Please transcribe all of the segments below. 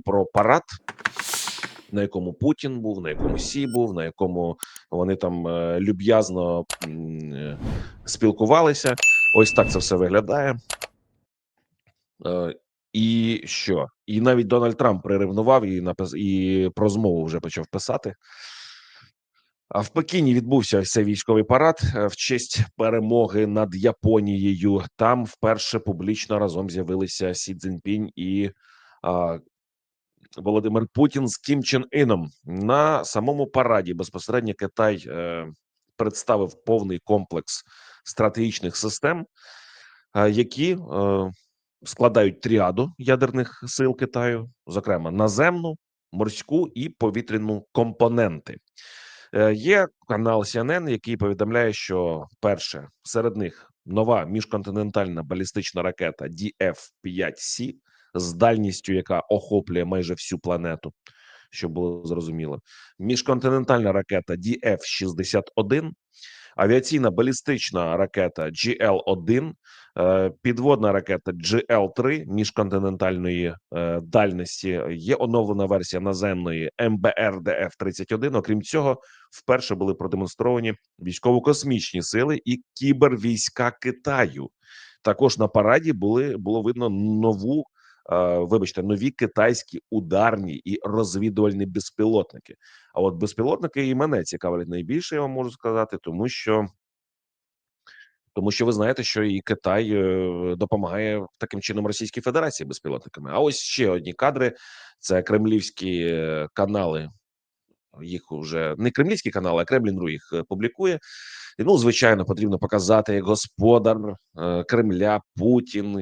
про парад, на якому Путін був, на якому Сі був, на якому вони там е, люб'язно е, спілкувалися. Ось так це все виглядає. Е, І що? І навіть Дональд Трамп приревнував і напис і про змову вже почав писати. А в Пекіні відбувся цей військовий парад в честь перемоги над Японією. Там вперше публічно разом з'явилися Сі Цзіньпінь і а, Володимир Путін з Кім Чен Іном. На самому параді безпосередньо Китай е, представив повний комплекс стратегічних систем, е, які е, складають тріаду ядерних сил Китаю, зокрема наземну, морську і повітряну компоненти. Е, Є канал CNN, який повідомляє, що перше серед них нова міжконтинентальна балістична ракета DF-5C з дальністю, яка охоплює майже всю планету, щоб було зрозуміло. Міжконтинентальна ракета DF-61, авіаційна балістична ракета GL-1, е, підводна ракета GL-3 міжконтинентальної е, дальності. Є оновлена версія наземної МБР-ДФ-31. Окрім цього, вперше були продемонстровані військово-космічні сили і кібервійська Китаю. Також на параді були було видно нову. Е, Вибачте, нові китайські ударні і розвідувальні безпілотники. А от безпілотники і мене цікавлять найбільше, я вам можу сказати, тому що тому що ви знаєте, що і Китай е, допомагає таким чином Російській Федерації безпілотниками. А ось ще одні кадри: це кремлівські е, канали. Їх вже не кремлівські канали, а Кремлін.ру їх е, публікує. І ну, звичайно, потрібно показати як господар Кремля Путін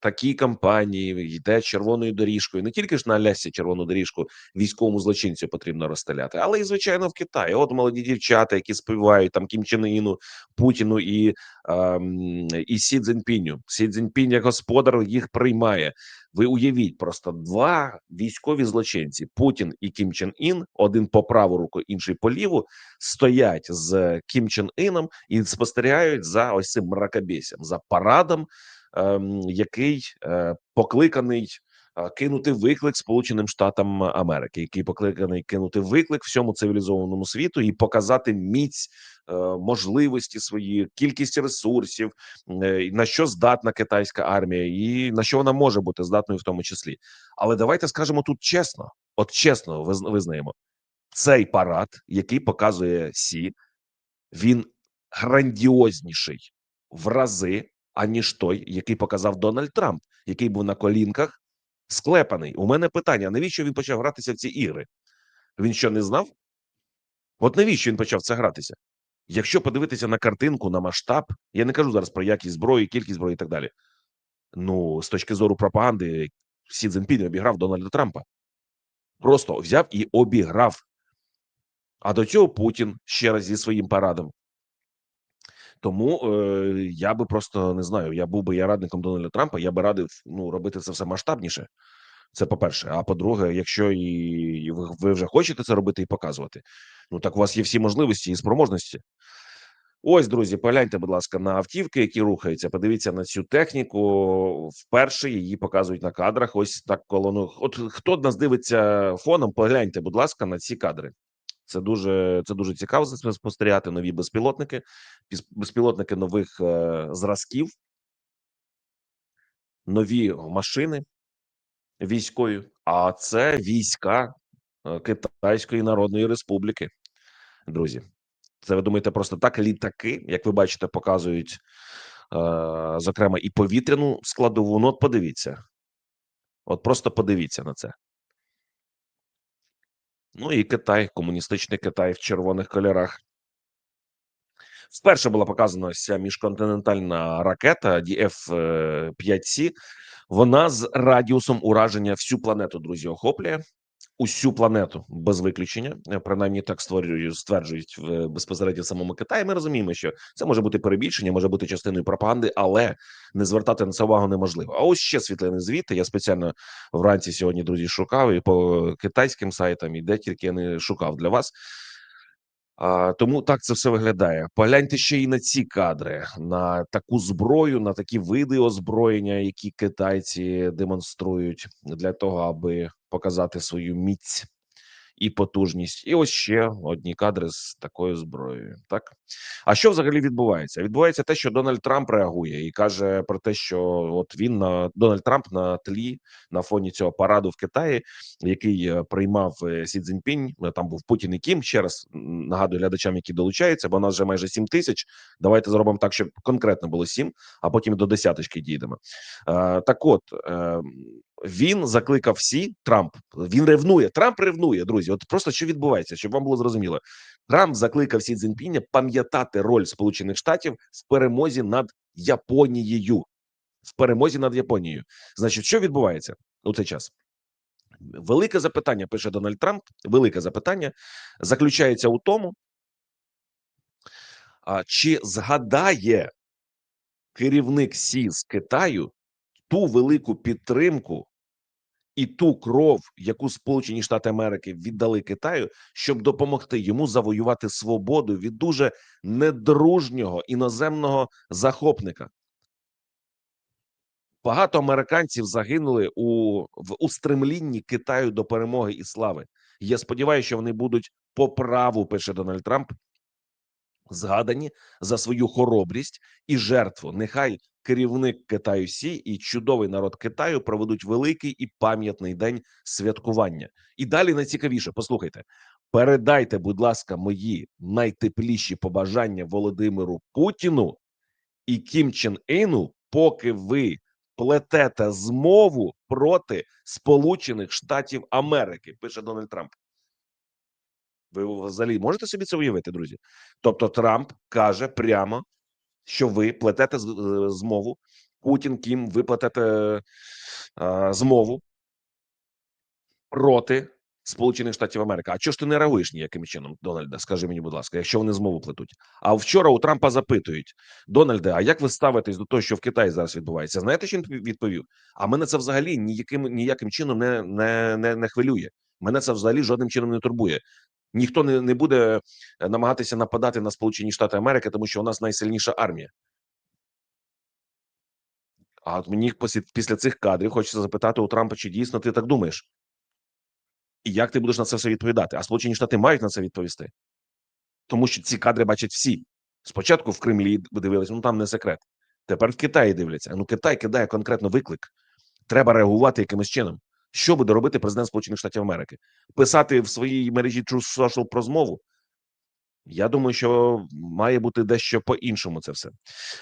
такій кампанії йде червоною доріжкою. Не тільки ж на Алясі червону доріжку військовому злочинцю потрібно розстріляти, але і звичайно в Китаї. От молоді дівчата, які співають там Кім Чен Іну, Путіну і, ем, і Сі Цзіньпіню. Сі Цзіньпінь як господар їх приймає. Ви уявіть просто два військові злочинці: Путін і Кім Чен Ін, один по праву руку, інший по ліву, стоять з Кім Чен Іном і спостерігають за ось цим мракобесям, за парадом, який е, покликаний е, кинути виклик Сполученим Штатам Америки, який покликаний кинути виклик всьому цивілізованому світу і показати міць е, можливості свої, кількість ресурсів, на що здатна китайська армія, і на що вона може бути здатною в тому числі. Але давайте скажемо тут чесно: от чесно, визна- визнаємо цей парад, який показує Сі, він грандіозніший в рази, аніж той, який показав Дональд Трамп, який був на колінках склепаний. У мене питання: навіщо він почав гратися в ці ігри? Він що не знав? От навіщо він почав це гратися? Якщо подивитися на картинку, на масштаб, я не кажу зараз про якість зброї, кількість зброї і так далі. Ну, з точки зору пропаганди, Сі Цзіньпінь обіграв Дональда Трампа. Просто взяв і обіграв. А до цього Путін ще раз зі своїм парадом. Тому е, я би просто не знаю. Я був би я радником Дональда Трампа. Я би радив ну робити це все масштабніше. Це по-перше. А по-друге, якщо і ви, ви вже хочете це робити і показувати, ну так у вас є всі можливості і спроможності. Ось, друзі, погляньте, будь ласка, на автівки, які рухаються. Подивіться на цю техніку. Вперше її показують на кадрах. Ось так колону. От хто нас дивиться фоном, погляньте, будь ласка, на ці кадри. Це дуже це дуже цікаво за цим спостерігати. Нові безпілотники, безпілотники нових е, зразків, нові машини військові. А це війська е, Китайської Народної Республіки. Друзі, це ви думаєте, просто так літаки, як ви бачите, показують, е, зокрема, і повітряну складову. Ну, от подивіться, от просто подивіться на це. Ну і Китай, комуністичний Китай в червоних кольорах. Вперше була показана ця міжконтинентальна ракета DF-5C. Вона з радіусом ураження всю планету, друзі, охоплює усю планету без виключення. Е, Принаймні так створюють, стверджують в безпосередньо в самому Китаї. Ми розуміємо, що це може бути перебільшення, може бути частиною пропаганди, але не звертати на це увагу неможливо. А ось ще світлини звідти. Я спеціально вранці сьогодні, друзі, шукав і по китайським сайтам, і де тільки я не шукав для вас. А, тому так це все виглядає. Погляньте ще й на ці кадри, на таку зброю, на такі види озброєння, які китайці демонструють для того, аби показати свою міць і потужність. І ось ще одні кадри з такою зброєю. Так а що взагалі відбувається? Відбувається те, що Дональд Трамп реагує і каже про те, що от він на Дональд Трамп на тлі на фоні цього параду в Китаї, який е, приймав е, Сі Цзіньпінь, е, Там був Путін і Кім. Ще раз нагадую глядачам, які долучаються, бо нас вже майже 7 тисяч. Давайте зробимо так, щоб конкретно було 7, а потім до десяточки дійдемо. Так, от е, він закликав всі Трамп. Він ревнує. Трамп ревнує, друзі. От просто що відбувається, щоб вам було зрозуміло. Трамп закликав Сі Цзіньпіня пам'ятати роль Сполучених Штатів в перемозі над Японією. В перемозі над Японією. Значить, що відбувається у цей час? Велике запитання пише Дональд Трамп. Велике запитання заключається у тому, чи згадає керівник СІ з Китаю ту велику підтримку і ту кров, яку Сполучені Штати Америки віддали Китаю, щоб допомогти йому завоювати свободу від дуже недружнього іноземного захопника. Багато американців загинули у в устремлінні Китаю до перемоги і слави. Я сподіваюся, що вони будуть по праву, пише Дональд Трамп, згадані за свою хоробрість і жертву. Нехай керівник Китаю Сі і чудовий народ Китаю проведуть великий і пам'ятний день святкування. І далі найцікавіше. Послухайте, передайте, будь ласка, мої найтепліші побажання Володимиру Путіну і Кім Чен Іну, поки ви плетете змову проти Сполучених Штатів Америки, пише Дональд Трамп. Ви взагалі можете собі це уявити, друзі? Тобто, Трамп каже прямо, що ви плетете е, змову. Путін, Кім, ви плетете е, змову проти Сполучених Штатів Америки. А чого ж ти не реагуєш ніяким чином, Дональде? Скажи мені, будь ласка, якщо вони змову плетуть. А вчора у Трампа запитують: Дональде, а як ви ставитесь до того, що в Китаї зараз відбувається? Знаєте, що він відповів? А мене це взагалі ніяким ніяким чином не, не, не, не хвилює. Мене це взагалі жодним чином не турбує. Ніхто не, не буде е, намагатися нападати на Сполучені Штати Америки, тому що у нас найсильніша армія. А от мені після, цих кадрів хочеться запитати у Трампа, чи дійсно ти так думаєш? І як ти будеш на це все відповідати? А Сполучені Штати мають на це відповісти, тому що ці кадри бачать всі. Спочатку в Кремлі дивилися, ну там не секрет. Тепер в Китаї дивляться. Ну Китай кидає конкретно виклик. Треба реагувати якимось чином. Що буде робити президент Сполучених Штатів Америки? Писати в своїй мережі True Social про змову? Я думаю, що має бути дещо по-іншому це все.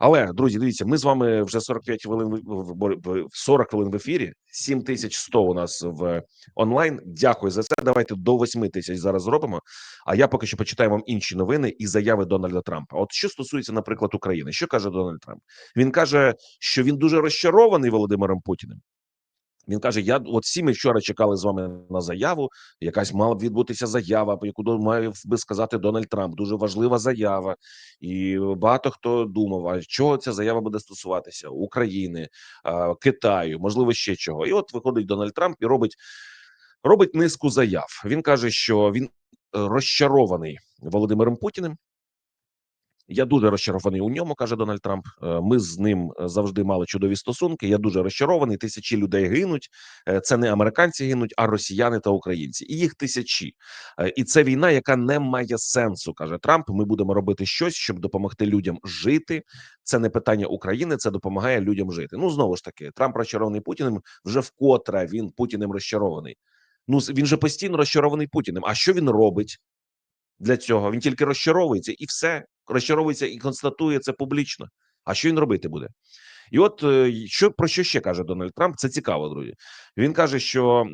Але друзі, дивіться, ми з вами вже 45 хвилин в- в- в- в 40 хвилин в ефірі. 7100 у нас в онлайн. Дякую за це. Давайте до 8 тисяч зараз зробимо. А я поки що почитаю вам інші новини і заяви Дональда Трампа. От що стосується, наприклад, України, що каже Дональд Трамп? Він каже, що він дуже розчарований Володимиром Путіним. Він каже: Я от всі ми вчора чекали з вами на заяву. Якась мала б відбутися заява, яку має би сказати Дональд Трамп. Дуже важлива заява, і багато хто думав, а чого ця заява буде стосуватися України, Китаю, можливо, ще чого. І от виходить Дональд Трамп і робить, робить низку заяв. Він каже, що він е, розчарований Володимиром Путіним. Я дуже розчарований у ньому, каже Дональд Трамп. Е, Ми з ним е, завжди мали чудові стосунки. Я дуже розчарований. Тисячі людей гинуть. Е, Це не американці гинуть, а росіяни та українці. І їх тисячі. І це війна, яка не має сенсу, каже Трамп. Ми будемо робити щось, щоб допомогти людям жити. Це не питання України, це допомагає людям жити. Ну знову ж таки, Трамп розчарований Путіним. Вже вкотре він Путіним розчарований. Ну він же постійно розчарований Путіним. А що він робить? для цього. Він тільки розчаровується і все розчаровується і констатує це публічно. А що він робити буде? І от е, що про що ще каже Дональд Трамп? Це цікаво, друзі. Він каже, що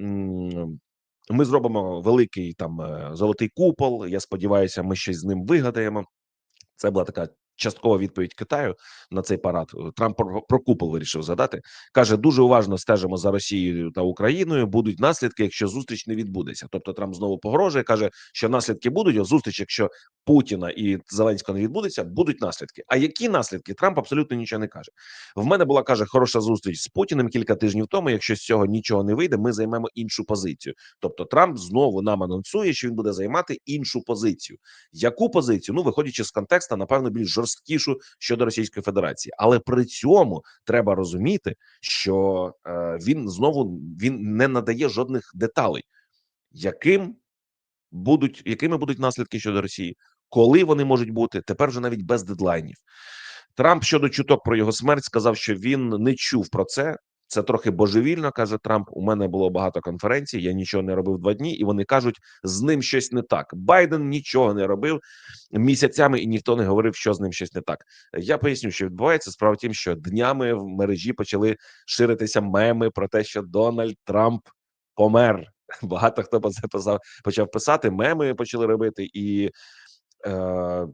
ми зробимо великий там е, золотий купол. Я сподіваюся, ми щось з ним вигадаємо. Це була така часткова відповідь Китаю на цей парад. Трамп про, купол вирішив задати. каже: дуже уважно стежимо за Росією та Україною. Будуть наслідки, якщо зустріч не відбудеться. Тобто Трамп знову погрожує, каже, що наслідки будуть. О, зустріч, якщо Путіна і Зеленського не відбудеться, будуть наслідки. А які наслідки? Трамп абсолютно нічого не каже. В мене була каже хороша зустріч з Путіним кілька тижнів тому. Якщо з цього нічого не вийде, ми займемо іншу позицію. Тобто, Трамп знову нам анонсує, що він буде займати іншу позицію. Яку позицію? Ну виходячи з контексту, напевно, більш жорсткішу щодо Російської Федерації, але при цьому треба розуміти, що е, він знову він не надає жодних деталей, яким будуть якими будуть наслідки щодо Росії, коли вони можуть бути тепер вже навіть без дедлайнів. Трамп щодо чуток про його смерть сказав, що він не чув про це. Це трохи божевільно, каже Трамп. У мене було багато конференцій. Я нічого не робив два дні, і вони кажуть, з ним щось не так. Байден нічого не робив місяцями, і ніхто не говорив, що з ним щось не так. Я поясню, що відбувається. Справа в тім, що днями в мережі почали ширитися меми про те, що Дональд Трамп помер. Багато хто про це писав, почав писати. Меми почали робити і. Е,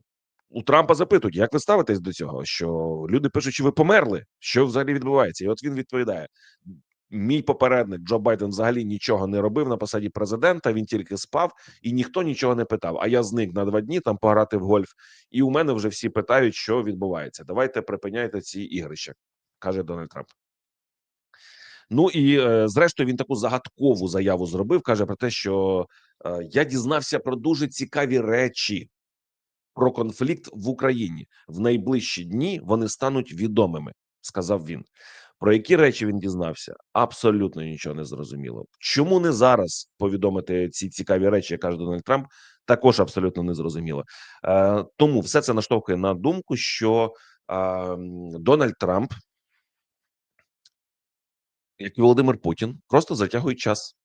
у Трампа запитують, як ви ставитесь до цього? Що люди пишуть, що ви померли? Що взагалі відбувається? І от він відповідає: мій попередник Джо Байден взагалі нічого не робив на посаді президента. Він тільки спав, і ніхто нічого не питав. А я зник на два дні там пограти в гольф. І у мене вже всі питають, що відбувається. Давайте припиняйте ці ігрища, каже Дональд Трамп. Ну і е, зрештою він таку загадкову заяву зробив. каже про те, що е, я дізнався про дуже цікаві речі про конфлікт в Україні в найближчі дні вони стануть відомими, сказав він. Про які речі він дізнався? Абсолютно нічого не зрозуміло. Чому не зараз повідомити ці цікаві речі, як каже Дональд Трамп, також абсолютно не зрозуміло. Е, Тому все це наштовхує на думку, що е, Дональд Трамп, як і Володимир Путін, просто затягують час.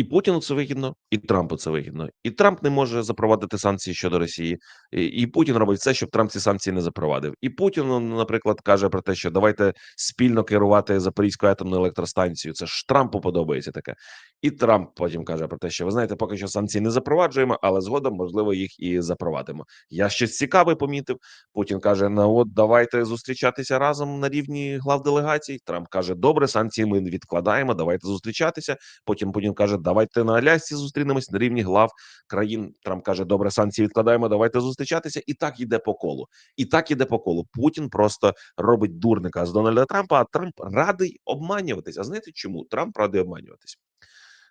І Путіну це вигідно, і Трампу це вигідно. І Трамп не може запровадити санкції щодо Росії, і, Путін робить все, щоб Трамп ці санкції не запровадив. І Путін, ну, наприклад, каже про те, що давайте спільно керувати Запорізькою атомною електростанцією. Це ж Трампу подобається таке. І Трамп потім каже про те, що ви знаєте, поки що санкції не запроваджуємо, але згодом можливо їх і запровадимо. Я щось цікаве помітив. Путін каже: ну от давайте зустрічатися разом на рівні глав делегацій. Трамп каже: Добре, санкції ми відкладаємо. Давайте зустрічатися. Потім Путін каже: Давайте на Алясці зустрінемось на рівні глав країн. Трамп каже: Добре, санкції відкладаємо. Давайте зустрічатися. І так іде по колу. І так іде по колу. Путін просто робить дурника з Дональда Трампа. А Трамп радий обманюватись. А знаєте чому? Трамп радий обманюватись.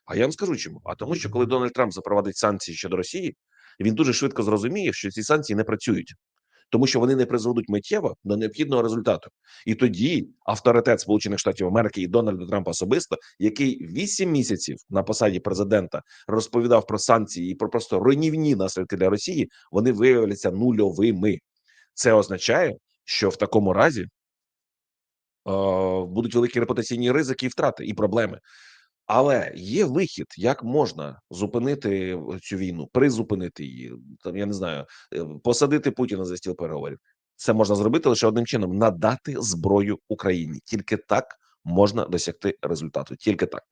А я вам скажу чому. А тому, що коли Дональд Трамп запровадить санкції щодо Росії, він дуже швидко зрозуміє, що ці санкції не працюють. Тому що вони не призведуть миттєво до необхідного результату, і тоді авторитет Сполучених Штатів Америки і Дональда Трампа особисто, який вісім місяців на посаді президента розповідав про санкції і про просто руйнівні наслідки для Росії, вони виявляться нульовими. Це означає, що в такому разі е, будуть великі репутаційні ризики і втрати і проблеми. Але є вихід, як можна зупинити цю війну, призупинити її. Там я не знаю, е, посадити Путіна за стіл переговорів. Це можна зробити лише одним чином: надати зброю Україні. Тільки так можна досягти результату. Тільки так.